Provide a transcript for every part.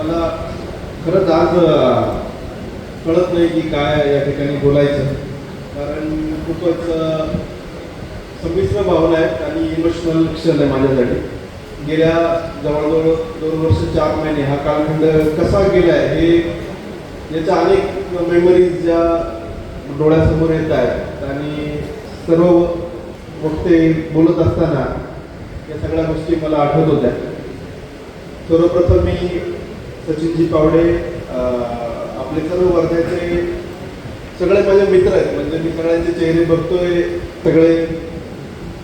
मला खरंच आज कळत नाही की काय या ठिकाणी बोलायचं. कारण खूपच संमिश्र भावना आहेत आणि इमोशनल क्षण आहे माझ्यासाठी. गेल्या जवळजवळ दोन वर्ष चार महिने हा कालखंड कसा गेला आहे हे याच्या अनेक मेमरीज ज्या डोळ्यासमोर येत आहेत आणि सर्व वक्ते बोलत असताना या सगळ्या गोष्टी मला आठवत होत्या. सर्वप्रथम मी सचिनजी पावडे आपले सर्व वर्ध्याचे सगळे माझे मित्र आहेत. म्हणजे मी सगळ्यांचे चेहरे बघतोय. सगळे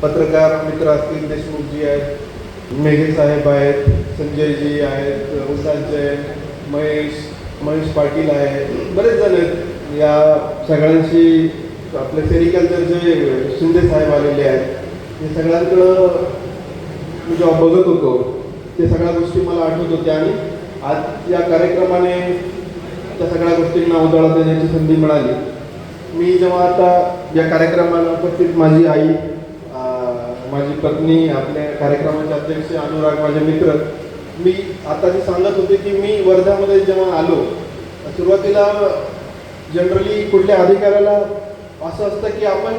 पत्रकार मित्र असतील देशमुखजी आहेत मेघे साहेब आहेत संजयजी आहेत उसाचे आहेत महेश महेश पाटील आहेत. बरेच जण आहेत. या सगळ्यांशी आपले सेरिकल्चरचे शिंदे साहेब आलेले आहेत. हे सगळ्यांकडं मी जेव्हा बघत होतो ते सगळ्या गोष्टी मला आठवत होत्या. आणि आज या कार्यक्रमाने त्या सगळ्या गोष्टींना उजाळा देण्याची संधी मिळाली. मी जेव्हा आता या कार्यक्रमाला उपस्थित माझी आई माझी पत्नी आपल्या कार्यक्रमाचे अध्यक्ष अनुराग माझे मित्र मी आता जे सांगत होते की मी वर्ध्यामध्ये जेव्हा आलो सुरुवातीला जनरली कुठल्या अधिकाऱ्याला असं असतं की आपण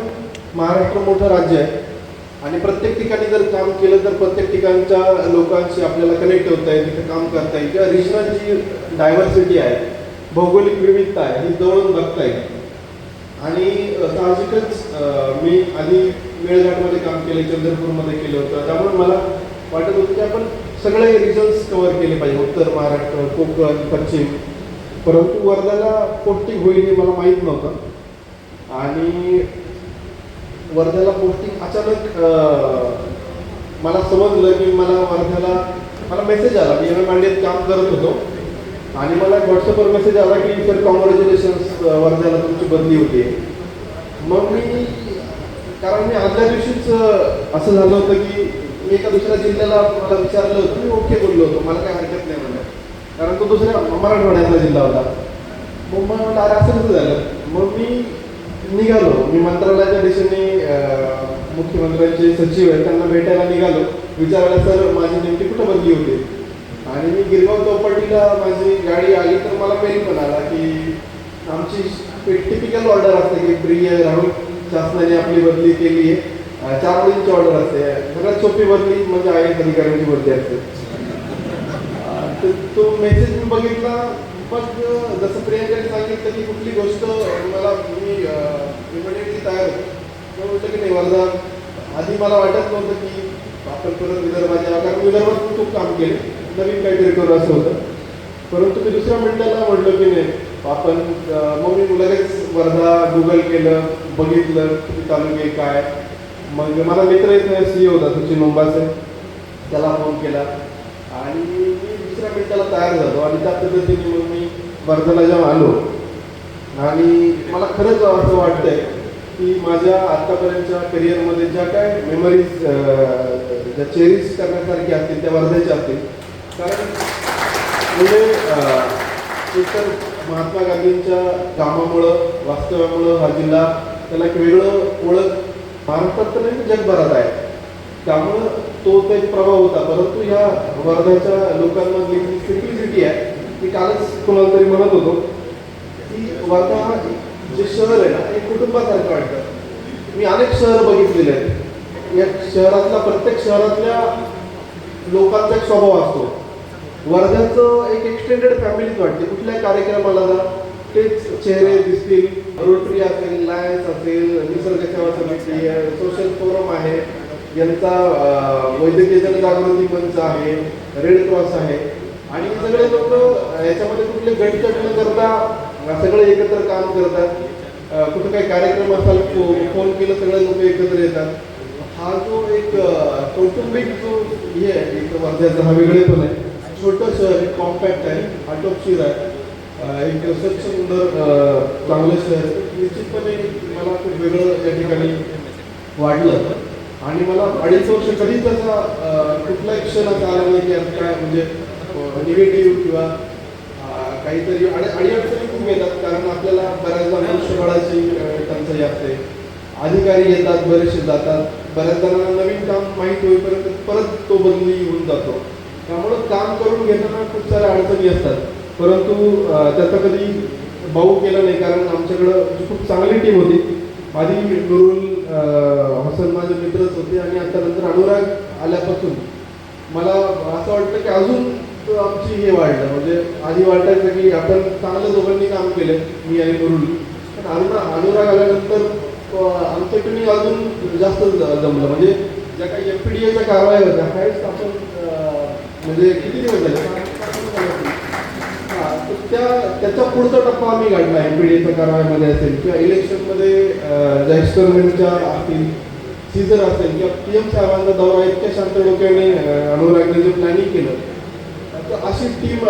महाराष्ट्र मोठं राज्य आहे. आणि प्रत्येक ठिकाणी जर काम केलं तर प्रत्येक ठिकाणच्या लोकांशी आपल्याला कनेक्ट होता येईल तिथे काम करता येईल किंवा रिजनल जी डायव्हर्सिटी आहे भौगोलिक विविधता आहे ही जवळून बघता येईल आणि साहजिकच मी आधी मेळघाटमध्ये काम केले चंद्रपूरमध्ये केलं होतं. त्यामुळे मला वाटत होतं की आपण सगळे रिजन्स कव्हर केले पाहिजे. उत्तर महाराष्ट्र कोकण पश्चिम. परंतु वर्ध्याला पोट्टी होईल हे मला माहीत नव्हतं. आणि वर्ध्याला पोस्टिंग अचानक मला समजलं की मला वर्ध्याला मला मेसेज आला. मी एम मांडीत काम करत होतो. आणि मला व्हॉट्सअपवर मेसेज आला की सर कॉंग्रॅच्युलेशन्स वर्ध्याला तुमची बदली होती. मग मी कारण मी आदल्या दिवशीच असं झालं होतं की मी एका दुसऱ्या जिल्ह्याला मला विचारलं होतं. मी ओके बोललो होतो. मला काही हरकत नाही म्हणलं. कारण तो दुसऱ्या मराठवाड्यातला जिल्हा होता. मग मला म्हटलं अरे असं कसं झालं? मग मी निघालो. मी मंत्रालयाच्या दिशेने मुख्यमंत्र्यांचे सचिव आहेत त्यांना भेटायला निघालो. विचारायला सर माझी नेमकी कुठं बदली होती? आणि मी गिरगाव चौपाटीला माझी गाडी आली तर मला मेल पण आला की आमची टिपिकल ऑर्डर असते की प्रिय राहुल शासनाने आपली बदली केली आहे. चार मुलींची ऑर्डर असते. सगळ्यात सोपी बदली म्हणजे आय अधिकाऱ्यांची बदली असते. तो मेसेज मी बघितला. पण जसं प्रियंकाने सांगितलं की कुठली गोष्ट मला मी इमिडिएटली तयार होतो. मी म्हटलं की नाही वर्धा आधी मला वाटत नव्हतं की आपण परत विदर्भाच्या कारण विदर्भात मी खूप काम केले. नवीन काहीतरी करू असं होतं. परंतु मी दुसऱ्या मिनिटाला म्हटलं की नाही आपण मग मी लगेच वर्धा गुगल केलं बघितलं किती तालुके काय. मग मला मित्र एक सी होता सचिन मुंबाचे त्याला फोन केला. आणि मी दुसऱ्या मिनिटाला तयार झालो. आणि त्या पद्धतीने मग मी वर्धेला जेव्हा आलो आणि मला खरंच असं वाटतंय की माझ्या आत्तापर्यंतच्या करिअरमध्ये ज्या काय मेमरीज ज्या चेरीज करण्यासारख्या असतील त्या वर्धेच्या असतील. कारण म्हणजे एकतर महात्मा गांधींच्या कामामुळं वास्तव्यामुळं हा जिल्हा त्याला एक वेगळं ओळख महाराष्ट्रात तर नाही जगभरात आहे. त्यामुळं तो एक प्रभाव होता. परंतु ह्या वर्ध्याच्या लोकांमधली सिम्प्लिसिटी आहे मी कालच कोणाला तरी म्हणत होतो की वर्धा हा जे शहर आहे ना हे कुटुंबासारखं वाटतं. मी अनेक शहर बघितलेले आहेत. या शहरातल्या प्रत्येक शहरातल्या लोकांचा एक स्वभाव असतो. वर्ध्याचं एक एक्सटेंडेड फॅमिलीच वाटते. कुठल्या कार्यक्रमाला जा तेच चेहरे दिसतील. रोटरी असेल लायन्स असेल निसर्ग सेवा समिती आहे सोशल फोरम आहे. यांचा वैद्यकीय जनजागृती मंच आहे रेड क्रॉस आहे. आणि सगळे लोक याच्यामध्ये कुठले गटकट न करता सगळे एकत्र काम करतात. कुठं काही कार्यक्रम असाल फोन केलं सगळे लोक एकत्र येतात. हा जो एक कौटुंबिक जो हे आहे एक वर्ध्याचा हा वेगळेपण आहे. छोटं शहर आहे कॉम्पॅक्ट आहे आटोपशीर आहे. एक स्वच्छ सुंदर चांगलं शहर आहे. निश्चितपणे मला खूप वेगळं या ठिकाणी वाटलं. आणि मला अडीच वर्ष कधीच असा कुठला क्षण असा आला नाही की आता काय म्हणजे निगेटिव्ह किंवा काहीतरी आणि अडीअडचणी खूप येतात कारण आपल्याला बऱ्याचदा मनुष्यबळाची टंचाई असते. अधिकारी येतात बरेचसे जातात. बऱ्याच जणांना नवीन काम माहीत होईपर्यंत परत तो बदली होऊन जातो. त्यामुळं काम करून घेताना खूप साऱ्या अडचणी असतात. परंतु त्याचा कधी भाऊ केला नाही कारण आमच्याकडं म्हणजे खूप चांगली टीम होती. आधी नुरुल हसन माझे मित्रच होते आणि आता नंतर अनुराग आल्यापासून. मला असं वाटतं की अजून आमची हे वाढलं. म्हणजे आधी वाटायचं की आपण चांगलं दोघांनी काम केलं मी आणि नुरुल पण अनुरा अनुराग आल्यानंतर अं, मी अजून जास्त जमलं. म्हणजे ज्या काही एम पी डी एच्या कारवाया होत्या काहीच आपण म्हणजे किती दिवस झाले? हा, तर त्या त्याचा पुढचा टप्पा आम्ही काढला एम पी डी एच्या कारवाईमध्ये असेल किंवा इलेक्शनमध्ये ज्या असतील सीझर असेल किंवा पी एम साहेबांचा दौरा इतक्या शांत डोक्याने अनुरागने जे प्लॅनिंग केलं तर अशी टीम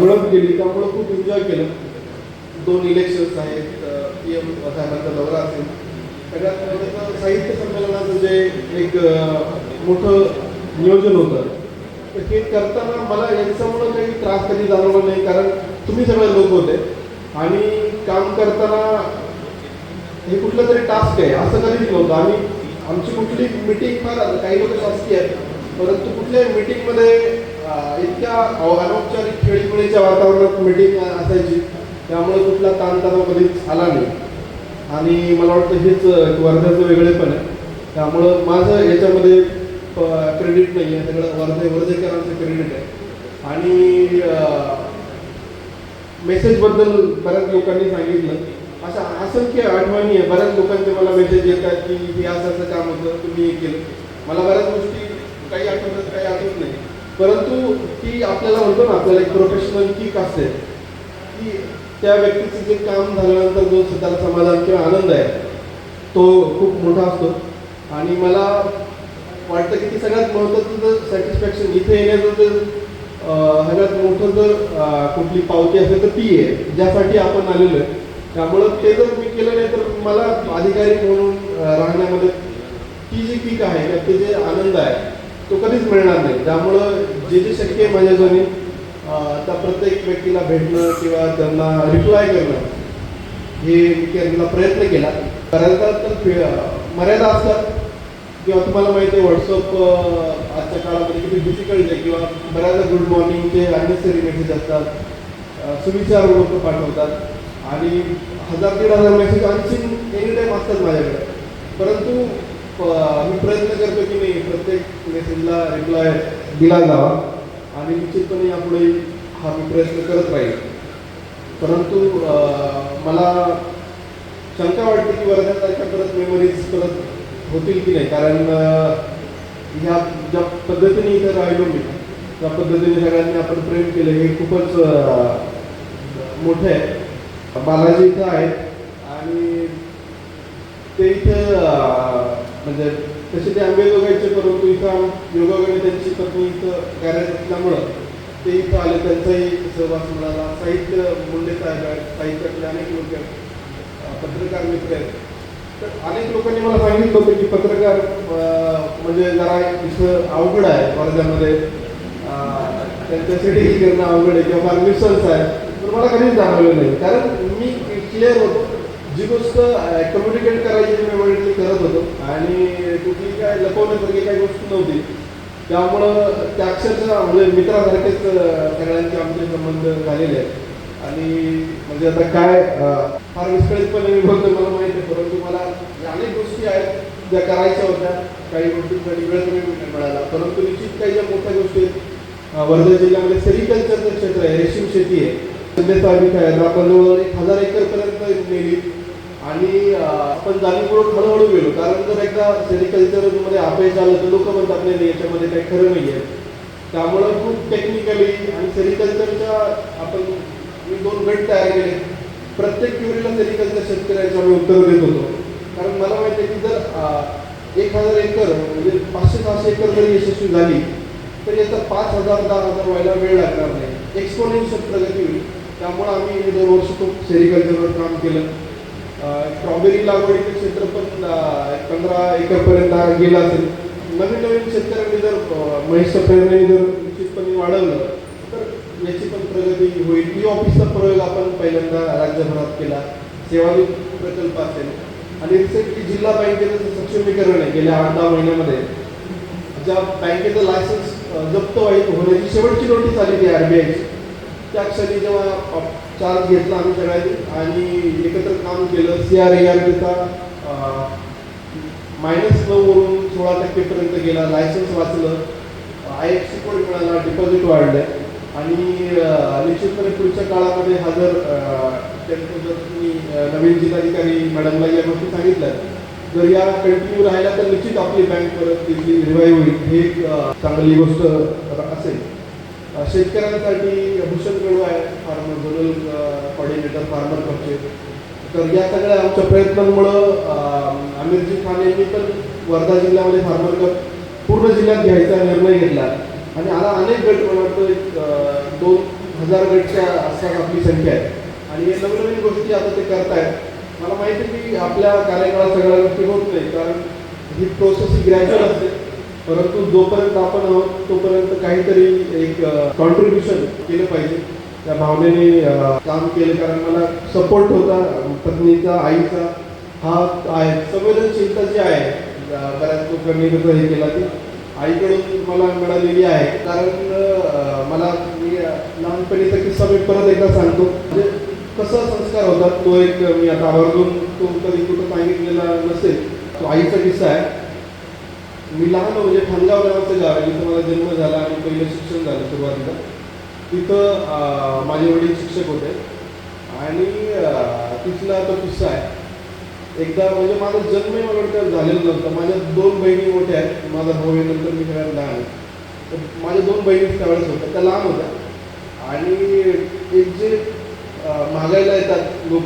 मिळत गेली. त्यामुळं खूप एन्जॉय केलं. दोन इलेक्शन्स आहेत पी एम साहेबांचा दौरा असेल. सगळ्यात साहित्य संमेलनाचं जे एक मोठं नियोजन होतं तर हे करताना मला यांच्यामुळं काही त्रास कधी जाणवला नाही. कारण तुम्ही सगळे लोक होते आणि काम करताना हे कुठलं तरी टास्क आहे असं कधीच नव्हतं. आम्ही आमची कुठली मिटिंग फार काही लोक शासकीय आहेत परंतु कुठल्याही मिटिंगमध्ये इतक्या अनौपचारिक खेळीमेळीच्या वातावरणात मीटिंग असायची. त्यामुळे कुठला ताणतणाव कधीच आला नाही. आणि मला वाटतं हेच वर्ध्याचं वेगळेपण आहे. त्यामुळं माझं याच्यामध्ये क्रेडिट नाही आहे. सगळं वर्धे वर्धेकरांचं क्रेडिट आहे. आणि मेसेजबद्दल बऱ्याच लोकांनी सांगितलं. अशा असंख्य आठवणी आहे. बऱ्याच लोकांचे मला मेसेज येतात की हे असं असं काम होतं तुम्ही हे केलं. मला बऱ्याच गोष्टी काही आठवतात काही आठवत नाही. परंतु ती आपल्याला म्हणतो ना आपल्याला एक प्रोफेशनल किक असते. की त्या व्यक्तीचं जे काम झाल्यानंतर जो स्वतःला समाधान किंवा आनंद आहे तो खूप मोठा असतो. आणि मला वाटतं की ती सगळ्यात महत्त्वाचं जर सॅटिस्फॅक्शन इथे येण्याचं जर सगळ्यात मोठं जर कुठली पावती असेल तर ती आहे ज्यासाठी आपण आलेलो आहे. त्यामुळं ते जर मी केलं नाही तर मला अधिकारी म्हणून राहण्यामध्ये ती जी पीक आहे किंवा ते जे आनंद आहे तो कधीच मिळणार नाही. त्यामुळं जे जे शक्य आहे माझ्याजवळ आता त्या प्रत्येक व्यक्तीला भेटणं किंवा त्यांना रिप्लाय करणं हे मी करण्याचा प्रयत्न केला. बऱ्याचदा तर मर्यादा असतात. किंवा तुम्हाला माहिती आहे व्हॉट्सअप आजच्या काळामध्ये किती डिफिकल्ट आहे. किंवा बऱ्याचदा गुड मॉर्निंगचे अननेसरी मेसेज असतात. सुविचार लोक पाठवतात. आणि हजार दीड हजार मेसेज आणखी एनी टाईम असतात माझ्याकडे. परंतु मी प्रयत्न करतो की मी प्रत्येक मेसेजला रिप्लाय दिला जावा. आणि निश्चितपणे यापुढे हा मी प्रयत्न करत राहील. परंतु मला शंका वाटते की वर्ध्यासारख्या परत मेमरीज परत होतील की नाही? कारण ह्या ज्या पद्धतीने इथं राहिलो मी त्या पद्धतीने सगळ्यांनी आपण प्रेम केलं हे खूपच मोठं आहे. बालाजी इथं आहेत. आणि ते इथं म्हणजे तसे ते आंबेजोगाईचे परंतु इथं योगागडे त्यांची पत्नी इथं कार्यरत असल्यामुळं ते इथं आले. त्यांचाही सहवास मिळाला. साहित्य मुंडे साहेब आहेत. साहित्यातले अनेक लोक आहेत. पत्रकार मित्र आहेत. तर अनेक लोकांनी मला सांगितलं होतं की पत्रकार म्हणजे जरा इथं अवघड आहे वर्ध्यामध्ये. त्यांच्यासाठी करणं अवघड आहे. किंवा फार मिसल्स आहे. तर मला कधीच जाणवलं नाही. कारण मी क्लिअर होतो. जी गोष्ट कम्युनिकेट करायची मी वडील करत होतो. आणि कुठली काय लपवण्यासारखी काही गोष्ट नव्हती. त्यामुळं त्या अक्षरशः म्हणजे मित्रासारखेच सगळ्यांचे आमचे संबंध झालेले आहेत. आणि म्हणजे आता काय फार विस्कळीतपणे मी बोलतो मला माहिती आहे परंतु मला अनेक गोष्टी आहेत ज्या करायच्या होत्या. काही गोष्टींसाठी वेळ कमी मिळाला. परंतु निश्चित काही ज्या मोठ्या गोष्टी आहेत वर्धा जिल्ह्यामध्ये सेरिकल्चरचं क्षेत्र आहे रेशीम शेती आहे. सध्या आम्ही काय आपण जवळ एक हजार एकरपर्यंत नेली आणि आपण जाणीवपूर्वक हळूहळू गेलो. कारण जर एकदा सेरिकल्चरमध्ये अपयश आलं तर लोक म्हणतात नाही नाही, याच्यामध्ये काही खरं नाही आहे त्यामुळं खूप टेक्निकली आणि सेरिकल्चरच्या आपण मी दोन गट तयार केले. प्रत्येक क्युरीला सेरिकल्चर शेतकऱ्यांच्या आम्ही उत्तर देत होतो. कारण मला माहिती आहे की जर एक हजार एकर म्हणजे पाचशे सहाशे एकर जरी यशस्वी झाली तर याचा पाच हजार दहा हजार व्हायला वेळ लागणार नाही. एक्सपोनेन्शियल प्रगती होईल. त्यामुळं आम्ही दोन वर्ष खूप सेरिकल्चरवर काम केलं. स्ट्रॉबेरी लागवडीचं क्षेत्र पण पंधरा एकरपर्यंत गेलं असेल. नवीन नवीन शेतकऱ्यांनी जर महेशच्या प्रेरणे जर निश्चितपणे वाढवलं तर याची पण प्रगती होईल. ई ऑफिसचा प्रयोग आपण पहिल्यांदा राज्यभरात केला. सेवादूत प्रकल्प असेल. आणि रिसेंटली जिल्हा बँकेचं सक्षमीकरण आहे गेल्या आठ दहा महिन्यामध्ये ज्या बँकेचं लायसन्स जप्त वाईट होण्याची शेवटची नोटीस आली ती आरबीआयची त्या क्षणी जेव्हा चार्ज घेतला आम्ही सगळ्यांनी आणि एकत्र काम केलं. C R A R minus नऊवरून सोळा टक्केपर्यंत गेला. लायसन्स वाचलं. आय एफ सी कोड मिळाला. डिपॉझिट वाढलं. आणि निश्चितपणे पुढच्या काळामध्ये हा जर त्यांचं जर तुम्ही नवीन जिल्हाधिकारी मॅडमला या गोष्टी सांगितल्या. जर या कंटिन्यू राहिल्या तर निश्चित आपली बँक परत तिथली रिवाईव्ह होईल. हे एक चांगली गोष्ट असेल. शेतकऱ्यांसाठी भूषण गडू आहे फार्मर झोनल कॉर्डिनेटर फार्मर कपचे तर या सगळ्या आमच्या प्रयत्नांमुळं आमिरजी खान यांनी पण वर्धा जिल्ह्यामध्ये फार्मर कप पूर्ण जिल्ह्यात घ्यायचा निर्णय घेतला. आणि आता अनेक गट मला वाटतं एक दोन हजार गटच्या आसपास आपली संख्या आहे. आणि हे नवनवीन गोष्टी आता ते करतायत. मला माहिती आहे की आपल्या कार्यकाळात सगळ्या गोष्टी होत नाही कारण ही प्रोसेस ही ग्रॅज्युअल असते. परंतु जोपर्यंत आपण आहोत तोपर्यंत काहीतरी एक कॉन्ट्रीब्युशन केलं पाहिजे. त्या भावनेने काम केलं. कारण मला सपोर्ट होता पत्नीचा आईचा. हा आहे. संवेदनशीलता जी आहे बऱ्याच लोकांनी कसं हे केला ती आईकडून मला मिळालेली आहे. कारण मला मी लहानपणीचा किस्सा मी परत एकदा सांगतो. म्हणजे कसा संस्कार होता तो एक मी आता आवर्जून तो कधी कुठं सांगितलेला नसेल. तो आईचा किस्सा आहे. मी लहान म्हणजे ठाणगाव नावाचं गाव आहे जिथं मला जन्म झाला आणि पहिलं शिक्षण झालं सुरुवातीला. तिथं माझे वडील शिक्षक होते. आणि तिथला तो किस्सा आहे. एकदा म्हणजे माझा जन्मही मला वाटतं झालेला नव्हता. माझ्या दोन बहिणी मोठ्या आहेत. माझा भाऊ नंतर मी सगळ्यात लहान आहे. तर माझ्या दोन बहिणी त्यावेळेस होत्या. त्या लहान होत्या. आणि एक जे मागायला येतात लोक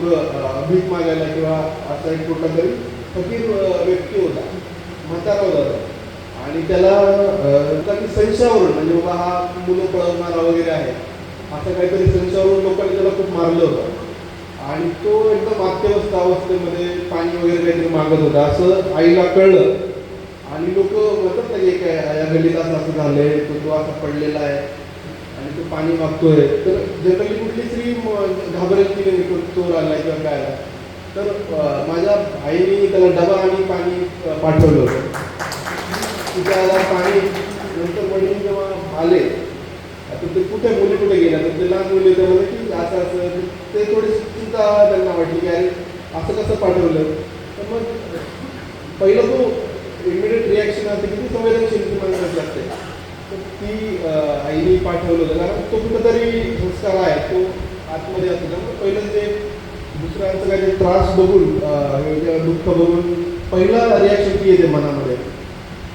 भीक मागायला किंवा असा एक कुठला तरी फकीर व्यक्ती होता. म्हातारा होता आणि त्याला काही संशयावरून म्हणजे बाबा हा मुलं पळवणारा वगैरे आहे. असं काहीतरी संशयावरून लोकांनी त्याला खूप मारलं होतं. आणि तो एकदम अत्यवस्थ अवस्थेमध्ये पाणी वगैरे काहीतरी मागत होता असं आईला कळलं. आणि लोक म्हणतात ना की काय या गल्लीत असं असं झालंय तो तो असा पडलेला आहे आणि तो पाणी मागतोय. तर जनरली कुठली स्त्री घाबरेल की नाही चोर आला किंवा काय आला. तर माझ्या आईने त्याला डबा आणि पाणी पाठवलं होतं. पिकाला पाणी नंतर वडील जेव्हा आले आता ते कुठे मुली कुठे गेल्या तर ते लहान मुली होते म्हणजे की असं असं ते थोडी चिंता त्यांना वाटली की अरे असं कसं पाठवलं? तर मग पहिलं तो इमिडिएट रिॲक्शन असते की ती संवेदनशील ती माणसाची असते तर ती आईने पाठवलं होतं. कारण तो कुठंतरी संस्कार आहे तो आतमध्ये असतो. त्यामुळे पहिलं जे दुसऱ्यांचं काही त्रास बघून किंवा दुःख बघून पहिला रिॲक्शन ती येते मनामध्ये.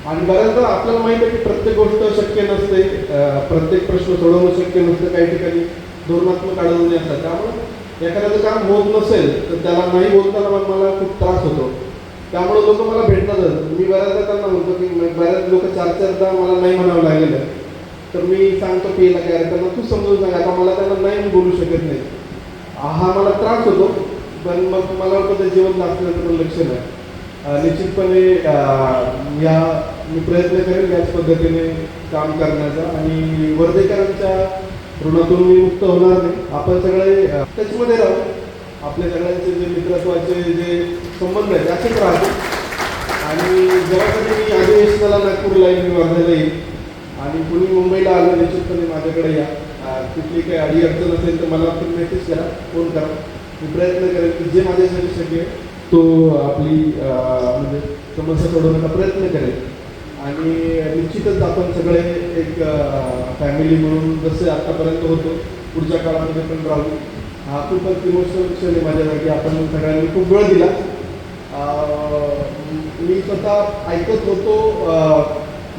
आणि बऱ्याचदा आपल्याला माहीत आहे की प्रत्येक गोष्ट शक्य नसते प्रत्येक प्रश्न सोडवणं शक्य नसतं काही ठिकाणी धोरणात्मक अडचणी असतात त्यामुळे एखाद्याचं काम होत नसेल तर त्याला नाही बोलताना मला खूप त्रास होतो. त्यामुळे लोक मला भेटतातच मी बऱ्याचदा त्यांना म्हणतो की बऱ्याच लोक चार चारदा मला नाही म्हणावं लागलेलं तर मी सांगतो की याला काय त्यांना तू समजून सांग. आता मला त्यांना नाही मी बोलू शकत नाही. हा मला त्रास होतो पण मग मला वाटतं ते जीवन असल्याचं पण लक्ष नाही निश्चितपणे या मी प्रयत्न करेन याच पद्धतीने काम करण्याचा. आणि वर्धेकरांच्या ऋणातून मी मुक्त होणार नाही. आपण सगळे अं, राहू. आपल्या सगळ्यांचे जे मित्रत्वाचे जे संबंध आहेत असेच राहतो आणि जेव्हा मी अधिवेशनाला नागपूरला येईल मी वर्धेला येईल. आणि कुणी मुंबईला आलं निश्चितपणे माझ्याकडे या. कुठली काही अडी अडचण असेल तर मला तुम्ही मेसेज करा फोन करा. मी प्रयत्न करेन की जे माझ्यासाठी शक्य तो आपली म्हणजे समस्या सोडवण्याचा प्रयत्न करेल आणि निश्चितच आपण सगळे एक फॅमिली म्हणून जसे आतापर्यंत होतो पुढच्या काळामध्ये पण राहू. हा खूपच इमोशनल क्षण आहे माझ्यासाठी. आपण सगळ्यांनी खूप वेळ दिला. मी स्वतः ऐकत होतो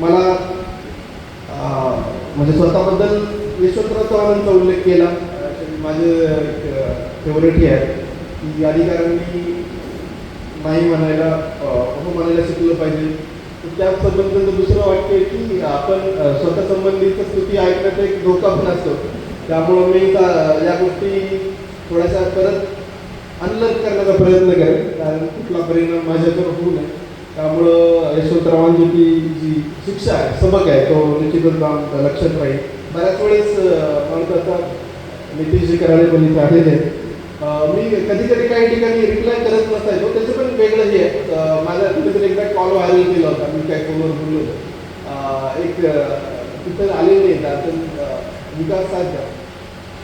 मला म्हणजे स्वतःबद्दल यशवंतराव चव्हाणांचा उल्लेख केला. माझे माझे फेवरेट हे आहे की अधिकाऱ्यांनी नाही म्हणायला हो म्हणायला शिकलं पाहिजे. त्या संबंधाचं दुसरं वाटते आहे की आपण स्वतः संबंधित स्तुती ऐकण्याचा एक धोका पण असतो. त्यामुळं मी या गोष्टी थोड्याशा परत अनलर्न करण्याचा प्रयत्न करेन. कारण कुठला परिणाम माझ्याकडे होऊ नये. त्यामुळं यशवंतरावांची ती जी शिक्षा आहे सबक आहे. तो निश्चितच लक्षात राहील. बऱ्याच वेळेस अं, आता नितीशजी कराडे पण इथे आलेले आहेत. मी कधी कधी काही ठिकाणी रिप्लाय करत नसायचो. त्याचं पण वेगळं हे आहे माझा कुठेतरी एकदा कॉल व्हायरल केला होता. मी काय फोनवर बोललो होतो. एक तिथं आलेले आहेत विकास साध्या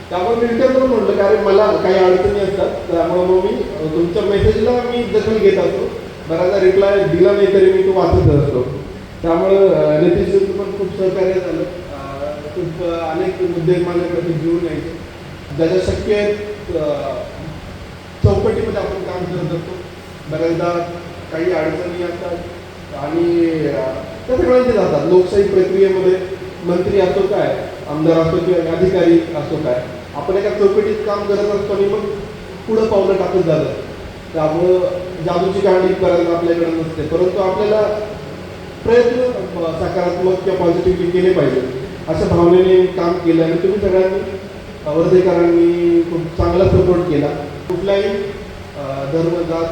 त्यामुळे मी विचार करून म्हटलं कारण मला काही अडचणी असतात त्यामुळे मग मी तुमच्या मेसेजला मी दखल घेत असतो. बराचदा रिप्लाय दिला नाही तरी मी तो वाचत असतो. त्यामुळं नितीश पण खूप सहकार्य झालं. खूप अनेक मुद्दे माझ्याकडे घेऊन यायचे. ज्याच्या शक्य आहेत चौकटीमध्ये आपण काम करत असतो बऱ्याचदा काही अडचणी असतात आणि त्या सगळ्यांचे जातात. लोकशाही प्रक्रियेमध्ये मंत्री असो काय आमदार असो किंवा अधिकारी असो काय आपण एका चौकटीत काम करत असतो आणि मग पुढं पावलं टाकत जातं त्यामुळं जादूची गाडी करायला आपल्याकडे नसते. परंतु आपल्याला प्रयत्न सकारात्मक किंवा पॉझिटिव्हली केले पाहिजे. अशा भावनेने काम केलं आणि तुम्ही सगळ्यांनी अं, वर्धेकरांनी खूप चांगला सपोर्ट केला. कुठलाही अं, धर्म जात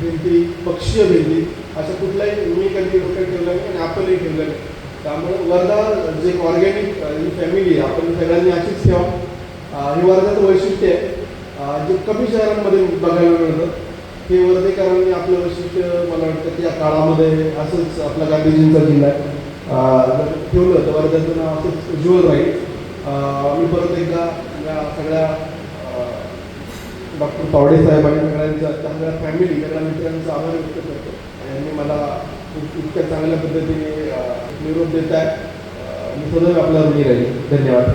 भिंती पक्षीय भिंती अशा कुठलाही मी कधी डोक्यात ठेवलं नाही आणि आपणही ठेवलं नाही. त्यामुळे वर्धा जे एक ऑर्गॅनिक फॅमिली आहे आपण सगळ्यांनी अशीच ठेवा. हे वर्धाचं वैशिष्ट्य आहे. जे कमी शहरांमध्ये बघायला मिळतं हे वर्धेकरांनी आपलं वैशिष्ट्य मला वाटतं त्या काळामध्ये असंच आपला गांधीजींचा जिल्हा आहे. जर ठेवलं तर वर्ध्याचं नाव असंच उज्ज्वल राहील. मी परत एकदा या सगळ्या डॉक्टर तावडे साहेब आणि सगळ्यांचा सगळ्या फॅमिली सगळ्या मित्रांचा आभार व्यक्त करतो. यांनी मला इतक्या चांगल्या पद्धतीने निरोप देत आहे मी सदैव आपला ऋणी राहील. धन्यवाद.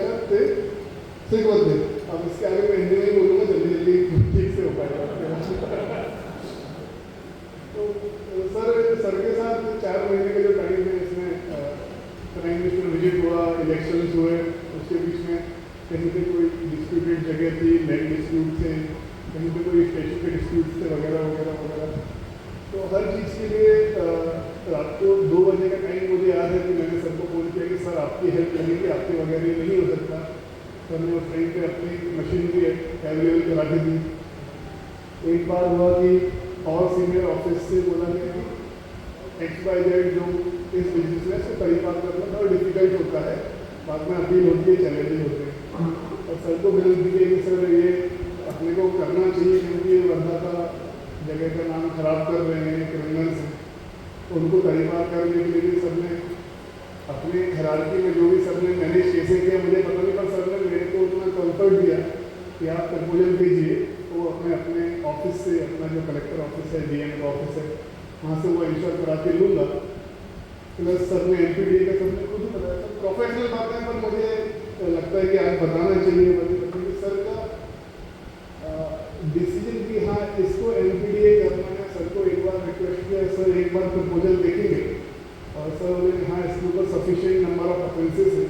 करायचा सही शिकवत नाही अब इसके आगे मैं हिंदी बोलूँगा बोलूँगा, जल्दी जल्दी ठीक से हो पाएगा। तो सर सर के साथ चार महीने का जो टाइम है, इसमें प्राइम मिनिस्टर विज़िट हुआ इलेक्शन हुए उसके बीच में कहीं पे कोई डिस्प्यूटेड जगह थी लैंड डिस्प्यूट थे कहीं पे कोई स्टेशन के डिस्प्यूट थे वगैरह वगैरह वगैरह तो हर चीज़ के लिए अ, रात को दो बजे का टाइम मुझे याद है कि मैंने सबको फ़ोन किया कि सर आपकी हेल्प लगेगी आपके बगैर ये नहीं हो सकता सर ने उस टाइम पे अपनी मशीनरी अवेलेबल करा के दी एक बार हुआ कि और सीनियर ऑफ़िस से बोला गया कि एक्स वाई जेड जो इस बिज़नेस में इसको तरीका करना थोड़ा डिफ़िकल्ट होता है बाद में अपील होती है चैलेंजिंग होते हैं और सर को विनती की कि सर ये अपने को करना चाहिए, क्योंकि ये वर्धा का जगह का नाम खराब कर रहे हैं क्रिमिनल्स हैं उनको तरीका करने के लिए भी सर ने अपने हरारकी में जो भी सर ने मैनेज कैसे किया, मुझे पता नहीं, पर सर ने मेरे को उतना कंफर्ट दिया कि आप प्रपोजल भेजिए तो अपने अपने ऑफ़िस से, अपना जो कलेक्टर ऑफ़िस है डीएम का ऑफ़िस है, वहाँ से वो इंश्योर करा के लूँगा। प्लस सर ने एम पी डी का सर ने खुद बताया। प्रोफेशनल बातें पर मुझे लगता है कि आज बताना चाहिए क्योंकि सर का डिसीज़न कि हाँ इसको एम करना है सर को एक बार रिक्वेस्ट किया, सर एक बार प्रपोजल देखेंगे। और सर बोले हाँ इसके ऊपर सफिशिएंट नंबर ऑफ़ ऑफेंसेस है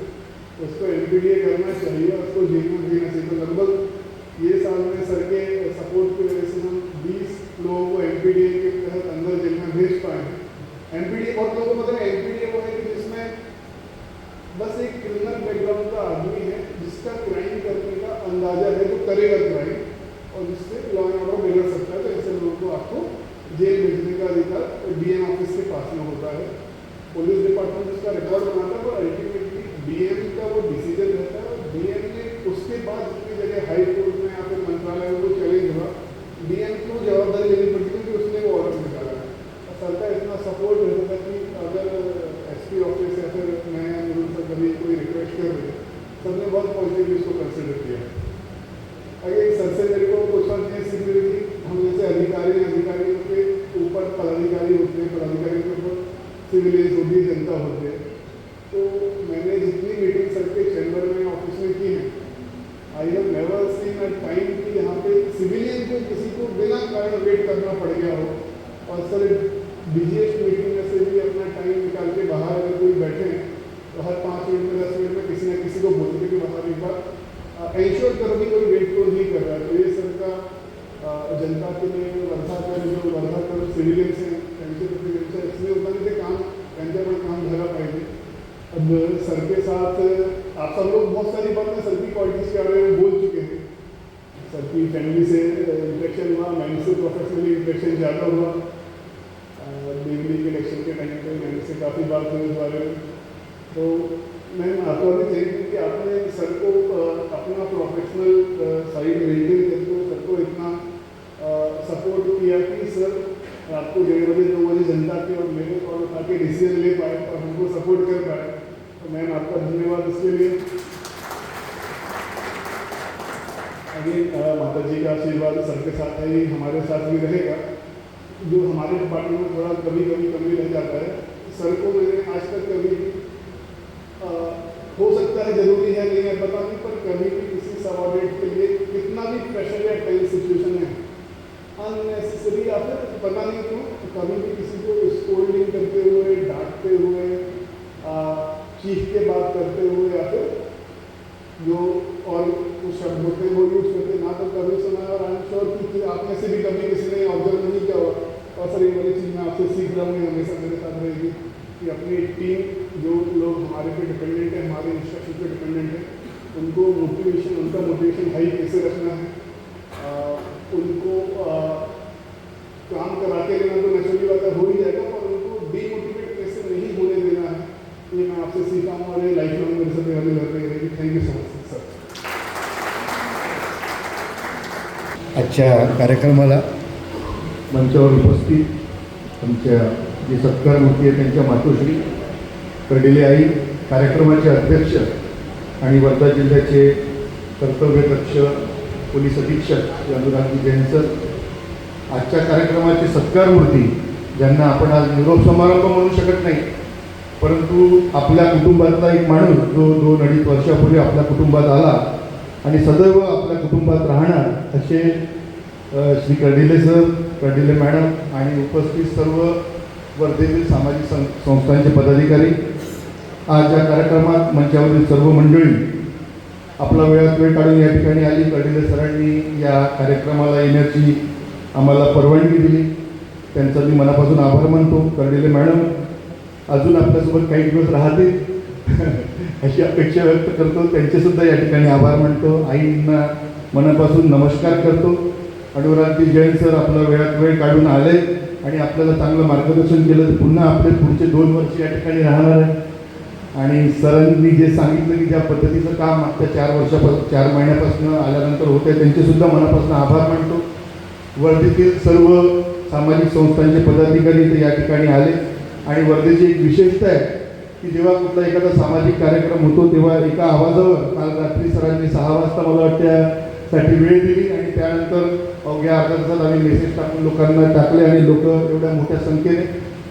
तो उसको एम करना चाहिए और उसको जेल में देना चाहिए। तो लगभग ये साल में सर के सपोर्ट की वजह से हम 20 लोगों को एम के तहत अंदर जेल में भेज पाए हैं। एम बहुत लोगों को है एम वो है कि जिसमें बस एक क्रिमिनल बैकग्राउंड का आदमी है, जिसका क्राइम करने का अंदाज़ा है जो करेगा क्राइम और जिससे लॉ एंड ऑर्डर बिगड़ सकता है तो ऐसे लोगों को आपको जेल भेजने का अधिकार डीएम ऑफ़िस के पास में होता है। पुलिस डिपार्टमेंट उसका रिकॉर्ड बनाता है पर अल्टीमेटली डीएम का वो डिसीज़न रहता है, और डीएम ने उसके बाद जितनी जगह हाई कोर्ट में या फिर मंत्रालय में वो चैलेंज हुआ डीएम को जवाबदारी लेनी पड़ती क्योंकि उसने वो ऑर्डर निकाला है और सर का इतना सपोर्ट रहता था कि अगर एस पी ऑफ़िस या फिर इंश्योर करो कि कोई वेट को नहीं कर रहा है तो ये सर का अ, जनता के लिए वर्धाकर जो वर्धाकर सिव्हिलियन्स आहे त्यांचे प्रति त्यांच्या इसलिए होता की ते काम त्यांच्याकडे काम झालं पाहिजे अब सर के साथ आप सब लोग बहुत सारी बातें सर की क्वालिटीज़ के बारे में बोल चुके हैं सर की फैमिली से इंट्रैक्शन हुआ मैंने से प्रोफेशनली इंट्रैक्शन ज़्यादा हुआ। दिल्ली के इलेक्शन के टाइम पे मैंने से काफ़ी बात हुई इस बारे में। तो मैं आपको अभी चाहिए कि आपने सर को अपना प्रोफेशनल साइड मेंटेन करके सर को इतना सपोर्ट किया कि सर आपको डेढ़ बजे, दो बजे जनता के और मेरे और उठा के डिसीज़न ले पाए और हमको सपोर्ट कर पाए। तो मैम, आपका धन्यवाद इसके लिए। अगेन माता जी का आशीर्वाद सर के साथ है ही हमारे साथ भी रहेगा। जो हमारे डिपार्टमेंट में थोड़ा कभी कभी कमी रह जाता है सर को मैंने आज तक कभी अ, हो सकता है ज़रूरी है नहीं है पता नहीं पर कभी भी किसी सबॉर्डिनेट के लिए कितना भी प्रेशर या टेंस सिचुएशन है अननेसेसरी या फिर पता नहीं क्यों कभी भी किसी को स्कोल्डिंग करते हुए डांटते हुए चीख के बात करते हुए या फिर जो और शब्द होते हैं, वो यूज़ करते ना तो कभी सुना और आई एम श्योर कि आप में से भी कभी किसी ने ऑब्ज़र्व नहीं किया होगा। और सर, ये वाली चीज़ मैं आपसे सीख रहा हूँ हमेशा मेरे साथ रहेगी कि अपनी टीम जो लोग हमारे पे डिपेंडेंट है, हमारे इंस्ट्रक्शन पे डिपेंडेंट है, उनको मोटिवेशन उनका मोटिवेशन हाई कैसे रखना है। उनको काम करा के लेना तो नेचुरली बात हो, ही जाएगा, पर उनको डीमोटिवेट कैसे नहीं होने देना है, ये मैं आपसे सीखा हूँ और ये लाइफ लॉन्ग मेरे साथ रहने थैंक यू सो मच आजच्या कार्यक्रमाला मंचावर उपस्थित आमच्या जे सत्कार मूर्ती आहे त्यांच्या मातोश्री कर्डिले आई कार्यक्रमाचे अध्यक्ष आणि वर्धा जिल्ह्याचे कर्तव्यदक्ष पोलीस अधीक्षक श्री अनुरागजी जैन सर आजच्या कार्यक्रमाचे सत्कार मूर्ती ज्यांना आपण आज निरोप समारंभ म्हणू शकत नाही परंतु आपल्या कुटुंबातला एक माणूस जो दोन अडीच वर्षापूर्वी आपल्या कुटुंबात आला आणि सदैव आपल्या कुटुंबात राहणार असे श्री कर्डिले सर कर्डिले मॅडम आणि उपस्थित सर्व वर्धेतील सामाजिक सं संस्थांचे पदाधिकारी आज या कार्यक्रमात मंचावरील सर्व मंडळी आपला वेळात वेळ काढून या ठिकाणी आली. कर्डिले सरांनी या कार्यक्रमाला येण्याची आम्हाला परवानगी दिली. त्यांचा मी मनापासून आभार मानतो. कर्डिले मॅडम अजून आपल्यासोबत काही दिवस राहतील? अशी अपेक्षा व्यक्त करतो. त्यांचेसुद्धा या ठिकाणी आभार मानतो. आईंना मनापासून नमस्कार करतो. अनुरागजी जैन सर आपला वेळात वेळ काढून आले आणि आपल्याला चांगलं मार्गदर्शन केलं तर पुन्हा आपले पुढचे दोन वर्ष या ठिकाणी राहणार आहे. आणि सरांनी जे सांगितलं की ज्या पद्धतीचं काम मागच्या चार वर्षापासून चार महिन्यापासून आल्यानंतर होते त्यांचेसुद्धा मनापासून आभार मानतो. वर्धेतील सर्व सामाजिक संस्थांचे पदाधिकारी ते या ठिकाणी आले. आणि वर्धेची एक विशेषता आहे की जेव्हा कुठला एखादा सामाजिक कार्यक्रम होतो तेव्हा एका आवाजावर काल रात्री सरांनी सहा वाजता मला वाटतं त्यासाठी वेळ दिली आणि त्यानंतर अवघ्या अर्ध्या तासात आम्ही मेसेज टाकून लोकांना टाकले आणि लोक एवढ्या मोठ्या संख्येने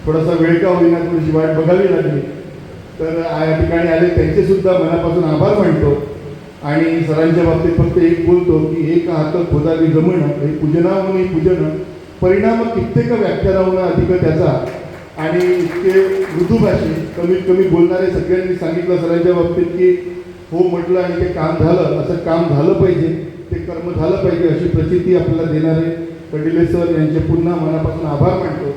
थोडासा वेळ का होईना थोडीशी वाट बघावी लागली. तर या ठिकाणी आले. त्यांचे सुद्धा मनापासून आभार मानतो आणि सरांच्या बाबतीत फक्त एक बोलतो की एक हात खोदावी जमणं हे पूजनावनी पूजन परिणाम कित्येक व्याख्यानावनं अधिक त्याचा. आणि इतके मृदू भाषे कमीत कमी बोलणारे सगळ्यांनी सांगितलं सरांच्या बाबतीत की हो म्हटलं आणि ते काम झालं असं काम झालं पाहिजे. ते कर्म झालं पाहिजे अशी प्रचिती आपल्याला देणारे कडिले सर यांचे पुन्हा मनापासून आभार मानतो.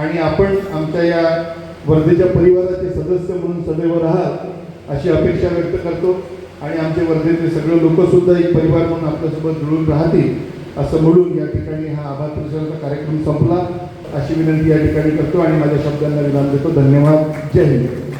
आणि आपण आमच्या या वर्धेच्या परिवाराचे सदस्य म्हणून सदैव राहाल अशी अपेक्षा व्यक्त करतो. आणि आमचे वर्धेचे सगळे लोकसुद्धा एक परिवार म्हणून आपल्यासोबत जुळून राहतील असं म्हणून या ठिकाणी हा आभार प्रसारचा कार्यक्रम संपला. अशी विनंती या ठिकाणी करतो आणि माझ्या शब्दांना विराम देतो. धन्यवाद. जय हिंद.